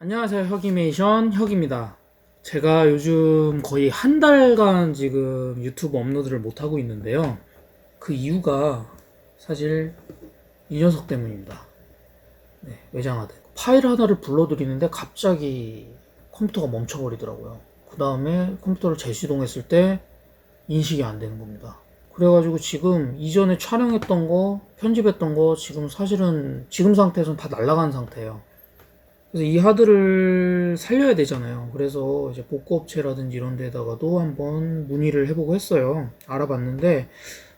안녕하세요. 혁이메이션 혁입니다. 제가 요즘 거의 한 달간 지금 유튜브 업로드를 못 하고 있는데요. 그 이유가 사실 이 녀석 때문입니다. 네, 외장하드. 파일 하나를 불러드리는데 갑자기 컴퓨터가 멈춰버리더라고요. 그 다음에 컴퓨터를 재시동했을 때 인식이 안 되는 겁니다. 그래가지고 지금 이전에 촬영했던 거, 편집했던 거 지금 사실은 지금 상태에서는 다 날아간 상태예요. 그래서 이 하드를 살려야 되잖아요. 그래서 이제 복구업체라든지 이런 데다가도 한번 문의를 해보고 했어요. 알아봤는데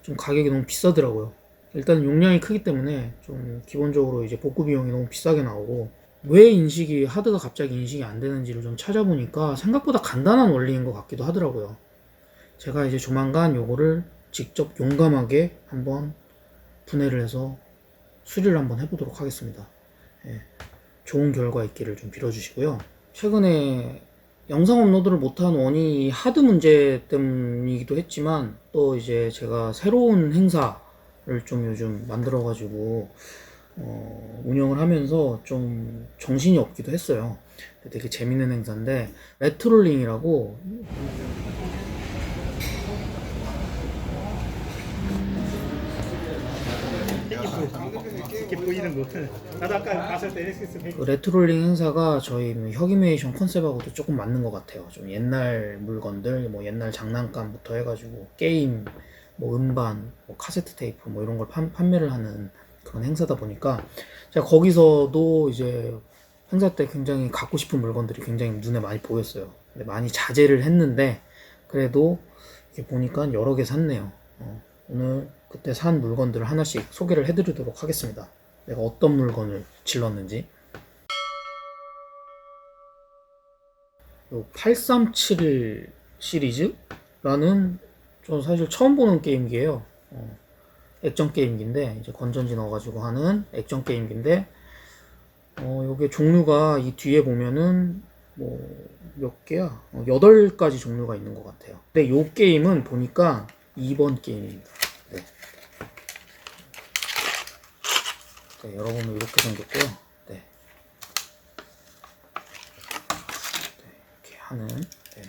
좀 가격이 너무 비싸더라고요. 일단 용량이 크기 때문에 좀 기본적으로 이제 복구 비용이 너무 비싸게 나오고 왜 인식이 하드가 갑자기 인식이 안 되는지를 좀 찾아보니까 생각보다 간단한 원리인 것 같기도 하더라고요. 제가 이제 조만간 요거를 직접 용감하게 한번 분해를 해서 수리를 한번 해보도록 하겠습니다. 예. 좋은 결과 있기를 좀 빌어주시고요. 최근에 영상 업로드를 못한 원인이 이 하드 문제 때문이기도 했지만 또 이제 제가 새로운 행사를 좀 요즘 만들어가지고 어, 운영을 하면서 좀 정신이 없기도 했어요. 되게 재밌는 행사인데 레트롤링이라고 이렇게 보이는 거. 나도 아까 봤을 때 헬스케이스 그 레트롤링 행사가 저희 뭐 혁이메이션 컨셉하고도 조금 맞는 것 같아요. 좀 옛날 물건들, 뭐 옛날 장난감부터 해가지고 게임, 뭐 음반, 뭐 카세트 테이프 뭐 이런 걸 판, 판매를 하는 그런 행사다 보니까 제가 거기서도 이제 행사 때 굉장히 갖고 싶은 물건들이 굉장히 눈에 많이 보였어요. 근데 많이 자제를 했는데 그래도 이렇게 보니까 여러 개 샀네요. 어, 오늘 그때 산 물건들을 하나씩 소개를 해드리도록 하겠습니다. 내가 어떤 물건을 질렀는지. 요837 시리즈라는 저 사실 처음 보는 게임기예요. 어, 액정 게임기인데 이제 건전지 넣어가지고 하는 액정 게임기인데 어, 요게 종류가 이 뒤에 보면은 뭐 몇 개야? 어, 8가지 종류가 있는 것 같아요. 근데 요 게임은 보니까 2번 게임입니다. 네. 네, 여러분은 이렇게 생겼고요. 네. 네, 이렇게 하는. 네.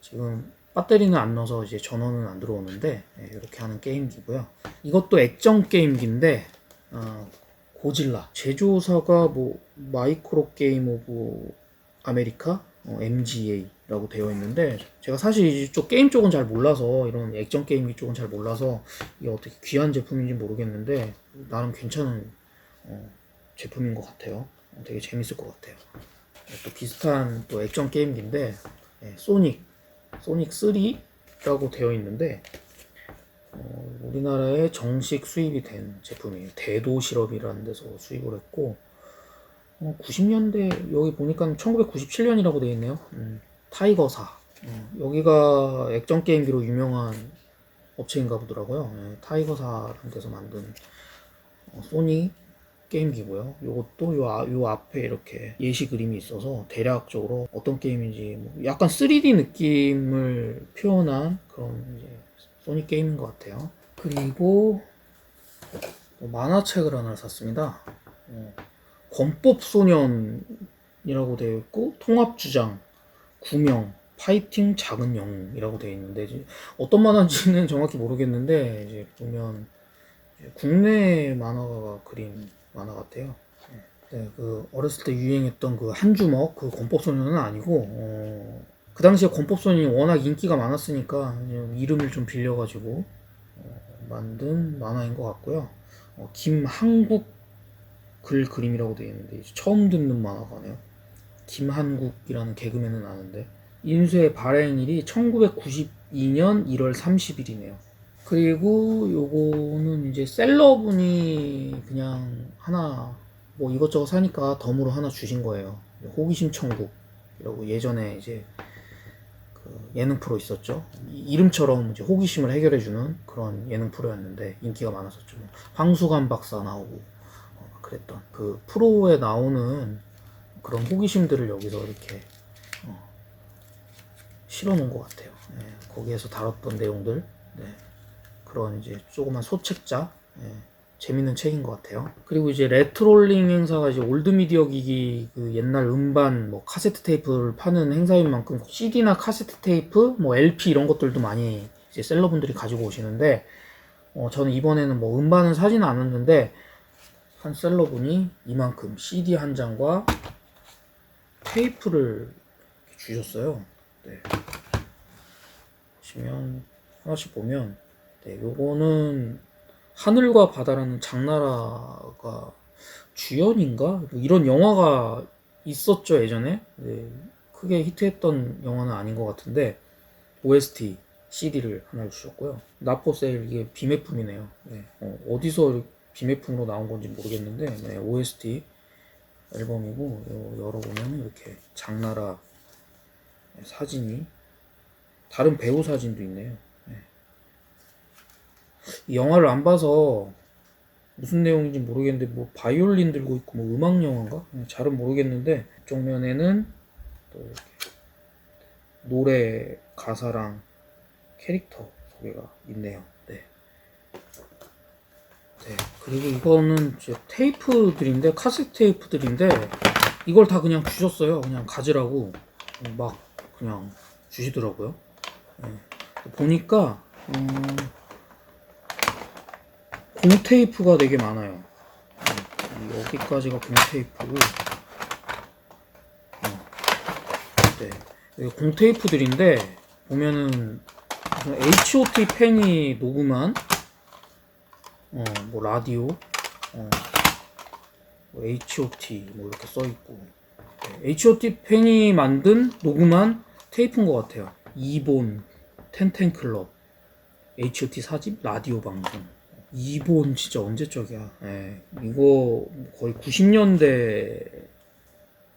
지금 배터리는 안 넣어서 이제 전원은 안 들어오는데 네, 이렇게 하는 게임기고요. 이것도 액정 게임기인데 어, 고질라 제조사가 뭐 마이크로 게임 오브 아메리카 어, MGA라고 되어 있는데 제가 사실 이쪽 게임 쪽은 잘 몰라서 이런 액정 게임기 쪽은 잘 몰라서 이게 어떻게 귀한 제품인지 모르겠는데 나름 괜찮은 어, 제품인 것 같아요. 어, 되게 재밌을 것 같아요. 네, 또 비슷한 또 액정 게임기인데 예, 소닉 소닉 3라고 되어 있는데 어, 우리나라에 정식 수입이 된 제품이에요. 대도 실업이라는 데서 수입을 했고 어, 90년대 여기 보니까 1997년이라고 되어 있네요. 음, 타이거사 어, 여기가 액정 게임기로 유명한 업체인가 보더라고요. 예, 타이거사라는 데서 만든 어, 소니 게임기고요. 요것도 요, 아- 요 앞에 이렇게 예시 그림이 있어서 대략적으로 어떤 게임인지 뭐 약간 3D 느낌을 표현한 그런 이제 소니 게임인 것 같아요. 그리고 또 만화책을 하나 샀습니다. 어, 권법 소년이라고 되어 있고 통합 주장, 구명, 파이팅 작은 영웅이라고 되어 있는데 이제 어떤 만화인지는 정확히 모르겠는데 이제 보면 이제 국내 만화가 그린 만화 같아요. 네, 그 어렸을 때 유행했던 그 한 주먹 그 권법 소년은 아니고 어, 그 당시에 권법 소년이 워낙 인기가 많았으니까 이름을 좀 빌려가지고 어, 만든 만화인 것 같고요. 어, 김한국 글 그림이라고 되어 있는데 처음 듣는 만화가네요. 김한국이라는 개그맨은 아는데 인쇄 발행일이 1992년 1월 30일이네요. 그리고 요거는 이제 셀러분이 그냥 하나 뭐 이것저것 사니까 덤으로 하나 주신 거예요. 호기심 천국이라고 예전에 이제 그 예능 프로 있었죠. 이- 이름처럼 이제 호기심을 해결해주는 그런 예능 프로였는데 인기가 많았었죠. 뭐 황수관 박사 나오고 어, 그랬던 그 프로에 나오는 그런 호기심들을 여기서 이렇게 어, 실어 놓은 것 같아요. 네, 거기에서 다뤘던 내용들, 네, 그런 이제 조그만 소책자, 네, 재밌는 책인 것 같아요. 그리고 이제 레트롤링 행사가 이제 올드미디어 기기 그 옛날 음반 뭐 카세트 테이프를 파는 행사인 만큼 CD나 카세트 테이프 뭐 LP 이런 것들도 많이 이제 셀러분들이 가지고 오시는데 어, 저는 이번에는 뭐 음반은 사지는 않았는데 한 셀러분이 이만큼 CD 한 장과 테이프를 주셨어요. 네. 보시면 하나씩 보면 네, 요거는 하늘과 바다라는 장나라가 주연인가 뭐 이런 영화가 있었죠 예전에 네, 크게 히트했던 영화는 아닌 것 같은데 OST CD를 하나 주셨고요 나포 세일 이게 비매품이네요 네, 어, 디서 비매품으로 나온 건지 모르겠는데 네, OST 앨범이고 요 열어보면 이렇게 장나라 사진이 다른 배우 사진도 있네요 이 영화를 안 봐서 무슨 내용인지 모르겠는데 뭐 바이올린 들고 있고 뭐 음악 영화인가? 음, 잘은 모르겠는데 쪽면에는 또 이렇게 노래 가사랑 캐릭터 소개가 있네요. 네. 네. 그리고 이거는 이제 테이프들인데 카세트 테이프들인데 이걸 다 그냥 주셨어요. 그냥 가지라고 막 그냥 주시더라고요. 네. 보니까 음, 공 테이프가 되게 많아요. 음, 여기까지가 공 테이프고, 어, 네. 여기 공테이프들인데, 보면은, 무슨 H.O.T 팬이 녹음한, 어, 뭐, 라디오, 어, 뭐 H.O.T, 뭐, 이렇게 써 있고, 네. H.O.T 팬이 만든, 녹음한 테이프인 것 같아요. 이본, 텐텐클럽, H.O.T 사집, 라디오 방송. 이본 진짜 언제적이야. 예, 이거 거의 90년대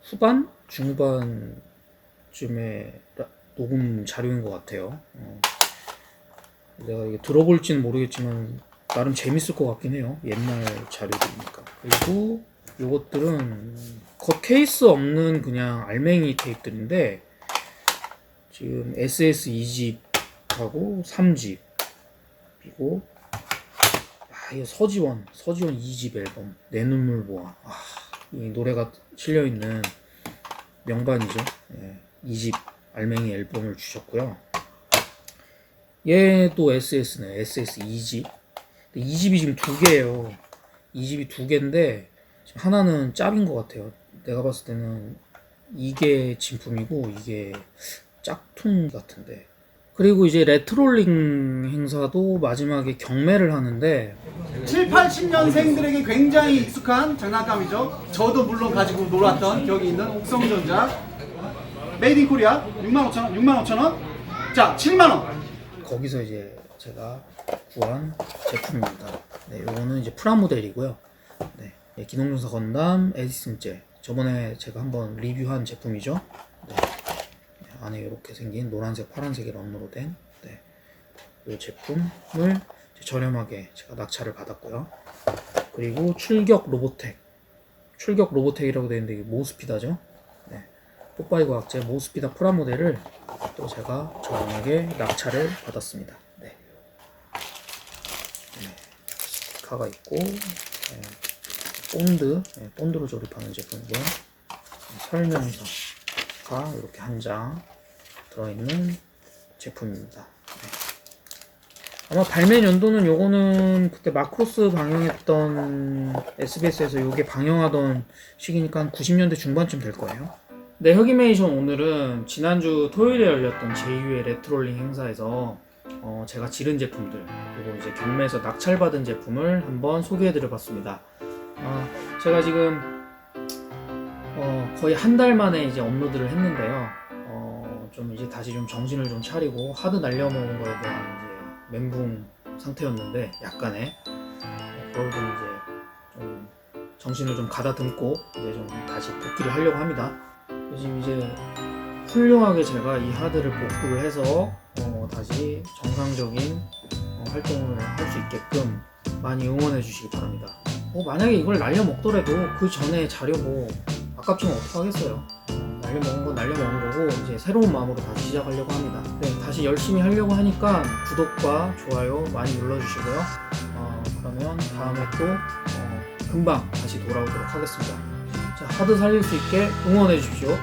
후반? 중반쯤에 라- 녹음 자료인 것 같아요. 어. 내가 이게 들어볼지는 모르겠지만 나름 재밌을 것 같긴 해요. 옛날 자료들이니까. 그리고 요것들은 겉 케이스 없는 그냥 알맹이 테이프들인데 지금 SS 2집하고 3집 그리고 아, 이거 서지원, 서지원 2집 앨범, 내 눈물 보아. 아, 이 노래가 실려 있는 명반이죠. 예, 2집 알맹이 앨범을 주셨고요. 얘도 SS네, SS 2집. 2집이 지금 두 개예요. 2집이 두 개인데, 지금 하나는 짭인 것 같아요. 내가 봤을 때는 이게 진품이고, 이게 짝퉁 같은데. 그리고 이제 레트롤링 행사도 마지막에 경매를 하는데 7, 80년생들에게 굉장히 익숙한 장난감이죠. 저도 물론 가지고 놀았던 기억이 있는 옥성전자. 메이드 인 코리아 65,000원, 65,000원. 자, 7만 원. 거기서 이제 제가 구한 제품입니다. 네, 요거는 이제 프라모델이고요. 네, 네, 기농용사 건담 에디슨제. 저번에 제가 한번 리뷰한 제품이죠. 네, 네, 안에 이렇게 생긴 노란색, 파란색이 런으로 된 네, 이 제품을 저렴하게 제가 낙찰을 받았고요. 그리고 출격 로보텍. 출격 로보텍이라고 되어 있는데 이게 모스피다죠. 네, 뽀빠이 과학제 모스피다 프라모델을 또 제가 저렴하게 낙찰을 받았습니다. 네. 네, 있고 네, 본드, 네, 본드로 조립하는 제품이고요. 네, 설명서가 이렇게 한 장 들어있는 제품입니다. 네. 아마 발매 연도는 요거는 그때 마크로스 방영했던 SBS에서 요게 방영하던 시기니까 한 90년대 중반쯤 될 거예요. 네, 흑이메이션 오늘은 지난주 토요일에 열렸던 제2회 레트롤링 행사에서 어, 제가 지른 제품들 그리고 이제 경매에서 낙찰받은 제품을 한번 소개해드려봤습니다. 어, 제가 지금 어, 거의 한 달 만에 이제 업로드를 했는데요. 어, 좀 이제 다시 좀 정신을 좀 차리고 하드 날려먹은 거에 대한 이제 멘붕 상태였는데 약간의 어, 그걸 좀 이제 좀 정신을 좀 가다듬고 이제 좀 다시 복귀를 하려고 합니다. 지금 이제 훌륭하게 제가 이 하드를 복구를 해서 어, 다시 정상적인 어, 활동을 할 수 있게끔 많이 응원해 주시기 바랍니다. 어, 만약에 이걸 날려 먹더라도 그 전에 뭐 아깝지만 어떡하겠어요. 어, 날려 먹은 건 날려 먹은 거고 이제 새로운 마음으로 다시 시작하려고 합니다. 네, 다시 열심히 하려고 하니까 구독과 좋아요 많이 눌러주시고요. 어, 그러면 다음에 또 어, 금방 다시 돌아오도록 하겠습니다. 자, 하드 살릴 수 있게 응원해 주십시오.